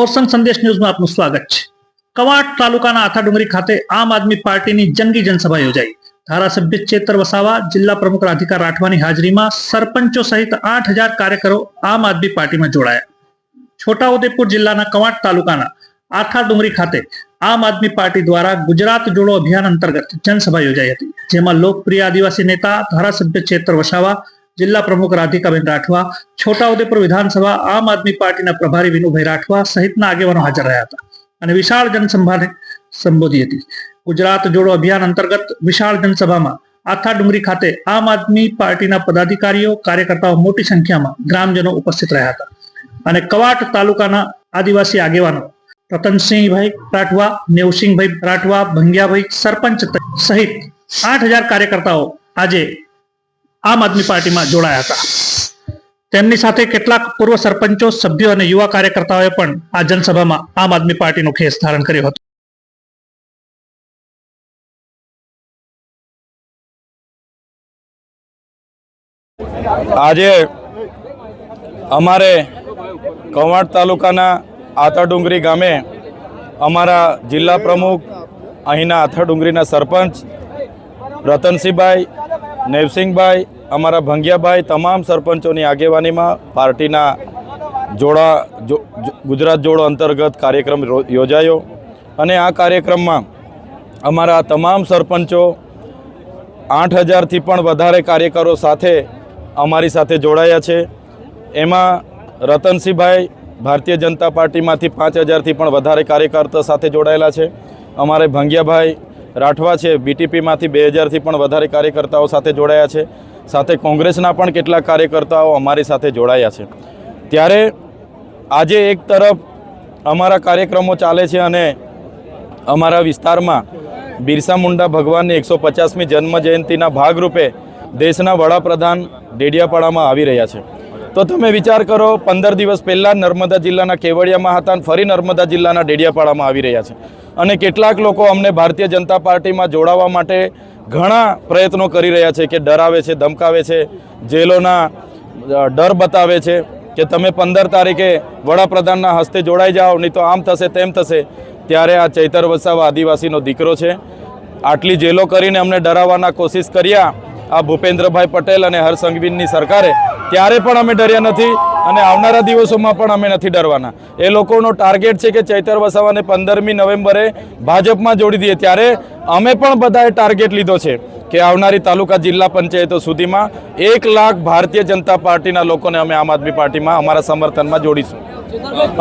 ઓરસંગ સંદેશ ન્યૂઝમાં આપનું સ્વાગત છે. કવાંટ તાલુકાના આથાડુંગરી ખાતે આમ આદમી પાર્ટીની જંગી જનસભા યોજાઈ. ધારાસભ્ય ચેતર વસાવા, જિલ્લા પ્રમુખ રાધિકા રાઠવાની હાજરીમાં સરપંચો સહિત આઠ કાર્યકરો આમ આદમી પાર્ટીમાં જોડાયા. છોટાઉદેપુર જિલ્લાના કવાટ તાલુકાના આથા ખાતે આમ આદમી પાર્ટી દ્વારા ગુજરાત જોડો અભિયાન અંતર્ગત જનસભા યોજાઈ હતી, જેમાં લોકપ્રિય આદિવાસી નેતા, ધારાસભ્ય ચેતર વસાવા જિલ્લા પ્રમુખ રાધિકાબેન રાઠવા છોટાઉદેપુર વિધાનસભા આમ આદમી પાર્ટીના પ્રભારી વિનુભાઈ રાઠવા સહિતના આગેવાનો હાજર રહ્યા હતા અને વિશાળ જનસભાને સંબોધી હતી. ગુજરાત જોડો અભિયાન અંતર્ગત વિશાળ જનસભામાં આથા ડુંગરી ખાતે આમ આદમી પાર્ટીના પદાધિકારીઓ, કાર્યકર્તાઓ મોટી સંખ્યામાં ગ્રામજનો ઉપસ્થિત રહ્યા હતા અને કવાટ તાલુકાના આદિવાસી આગેવાનો રતનસિંહભાઈ રાઠવા, નેવસિંહભાઈ રાઠવા, ભંગ્યાભાઈ સરપંચ સહિત આઠ હજાર કાર્યકર્તાઓ આજે આમ આદમી પાર્ટીમાં જોડાયા હતા. તેમની સાથે કેટલાક પૂર્વ સરપંચો, સભ્યો અને યુવા કાર્યકર્તાઓએ પણ આ જનસભામાં આમ આદમી પાર્ટીનો ખેસ ધારણ કર્યો હતો. આજે અમારે કવાંટ તાલુકાના આથાડુંગરી ગામે અમારા જિલ્લા પ્રમુખ, અહીંના આથાડુંગરીના સરપંચ રતનસિંહભાઈ નેવસિંહભાઈ, અમારા ભંગિયાભાઈ તમામ સરપંચોની આગેવાનીમાં પાર્ટીના જોડા ગુજરાત જોડો અંતર્ગત કાર્યક્રમ યોજાયો. અને આ કાર્યક્રમમાં અમારા તમામ સરપંચો આઠ હજારથી પણ વધારે કાર્યકરો સાથે અમારી સાથે જોડાયા છે. એમાં રતનસિંહભાઈ ભારતીય જનતા પાર્ટીમાંથી પાંચ હજારથી પણ વધારે કાર્યકર્તા સાથે જોડાયેલા છે. અમારે ભંગિયાભાઈ રાઠવા છે. બીટીપીમાંથી બે હજારથી પણ વધારે કાર્યકર્તાઓ સાથે જોડાયા છે. સાથે કોંગ્રેસના પણ કેટલાક કાર્યકર્તાઓ અમારી સાથે જોડાયા છે. ત્યારે આજે એક તરફ અમારા કાર્યક્રમો ચાલે છે અને અમારા વિસ્તારમાં બિરસા મુંડા ભગવાનની એકસો પચાસમી જન્મ જયંતિના ભાગરૂપે દેશના વડાપ્રધાન ડેડિયાપાડામાં આવી રહ્યા છે. તો તમે વિચાર કરો, પંદર દિવસ પહેલાં નર્મદા જિલ્લાના કેવડિયામાં હતા અને ફરી નર્મદા જિલ્લાના ડેડિયાપાડામાં આવી રહ્યા છે. અને કેટલાક લોકો અમને ભારતીય જનતા પાર્ટીમાં જોડાવા માટે ઘણા પ્રયત્નો કરી રહ્યા છે કે ડરાવે છે, ધમકાવે છે, જેલોના ડર બતાવે છે કે તમે પંદર તારીખે વડાપ્રધાનના હસ્તે જોડાઈ જાઓ, નહીં તો આમ થશે, તેમ થશે. ત્યારે આ ચૈતર વસાવા આદિવાસીનો દીકરો છે. આટલી જેલો કરીને અમને ડરાવવાના કોશિશ કર્યા. આ ભૂપેન્દ્રભાઈ પટેલ અને હર્ષ સરકારે ત્યારે પણ અમે ડર્યા નથી અને આવનારા દિવસોમાં પણ અમે નથી ડરવાના. એ લોકોનો ટાર્ગેટ છે કે ચૈતર વસાવાને પંદરમી નવેમ્બરે ભાજપમાં જોડી દઈએ. ત્યારે અમે પણ બધાએ ટાર્ગેટ લીધો છે કે આવનારી તાલુકા જિલ્લા પંચાયતો સુધીમાં એક લાખ ભારતીય જનતા પાર્ટીના લોકોને અમે આમ આદમી પાર્ટીમાં અમારા સમર્થનમાં જોડીશું.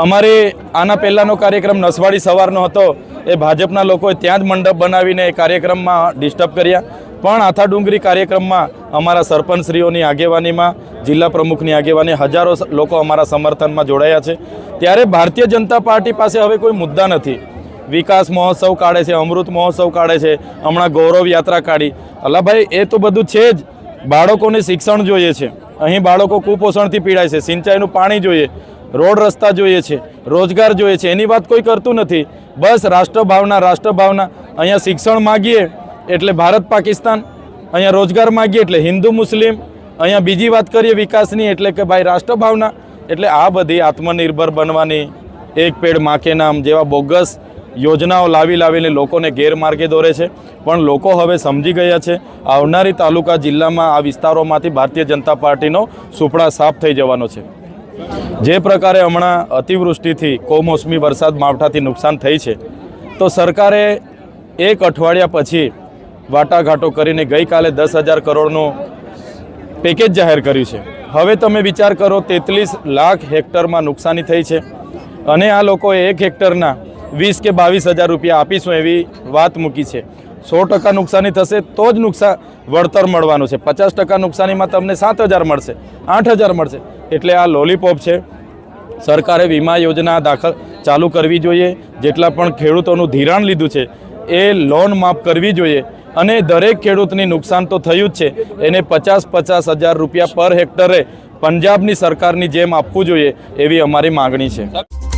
અમારે આના પહેલાંનો કાર્યક્રમ નસવાડી સવારનો હતો. એ ભાજપના લોકોએ ત્યાં જ મંડપ બનાવીને એ કાર્યક્રમમાં ડિસ્ટર્બ કર્યા. પણ આથા ડુંગરી કાર્યક્રમમાં અમારા સરપંચશ્રીઓની આગેવાનીમાં, જિલ્લા પ્રમુખની આગેવાની હજારો લોકો અમારા સમર્થનમાં જોડાયા છે. ત્યારે ભારતીય જનતા પાર્ટી પાસે હવે કોઈ મુદ્દા નથી. વિકાસ મહોત્સવ કાઢે છે, અમૃત મહોત્સવ કાઢે છે, હમણાં ગૌરવ યાત્રા કાઢી. અલ્લાભાઈ એ તો બધું છે જ. બાળકોને શિક્ષણ જોઈએ છે. અહીં બાળકો કુપોષણથી પીડાય છે, સિંચાઈનું પાણી જોઈએ, રોડ રસ્તા જોઈએ છે, રોજગાર જોઈએ છે, એની વાત કોઈ કરતું નથી. બસ રાષ્ટ્રભાવના રાષ્ટ્રભાવના. અહીંયા શિક્ષણ માગીએ એટલે ભારત પાકિસ્તાન અહીંયા રોજગાર માગીએ એટલે હિન્દુ મુસ્લિમ, અહીંયા બીજી વાત કરીએ વિકાસની એટલે કે ભાઈ રાષ્ટ્રભાવના, એટલે આ બધી આત્મનિર્ભર બનવાની એક પેડમાં નામ જેવા બોગસ યોજનાઓ લાવી લાવીને લોકોને ગેરમાર્ગે દોરે છે. પણ લોકો હવે સમજી ગયા છે, આવનારી તાલુકા જિલ્લામાં આ વિસ્તારોમાંથી ભારતીય જનતા પાર્ટીનો સુપડા સાફ થઈ જવાનો છે. જે પ્રકારે હમણાં અતિવૃષ્ટિથી કોમોસમી વરસાદ માવઠાથી નુકસાન થઈ છે, તો સરકારે એક અઠવાડિયા પછી વાટાઘાટો કરીને ગઈકાલે દસ હજાર કરોડનું પેકેજ જાહેર કર્યું છે. હવે તમે વિચાર કરો, તેત્રીસ લાખ હેક્ટરમાં નુકસાની થઈ છે અને આ લોકોએ એક હેક્ટરના વીસ કે બાવીસ હજાર રૂપિયા આપીશું એવી વાત મૂકી છે. સો ટકા નુકસાની થશે તો જ નુકસાન વળતર મળવાનું છે. પચાસ ટકા નુકસાનીમાં તમને સાત હજાર મળશે, આઠ હજાર મળશે. એટલે આ લોલીપોપ છે. સરકારે વીમા યોજના દાખલ ચાલુ કરવી જોઈએ. જેટલા પણ ખેડૂતોનું ધિરાણ લીધું છે, એ લોન માફ કરવી જોઈએ. અને દરેક ખેડૂતની નુકસાન તો થયું જ છે. એને પચાસ પચાસ હજાર રૂપિયા પર હેક્ટરે પંજાબની સરકારની જેમ આપવું જોઈએ એવી અમારી માગણી છે.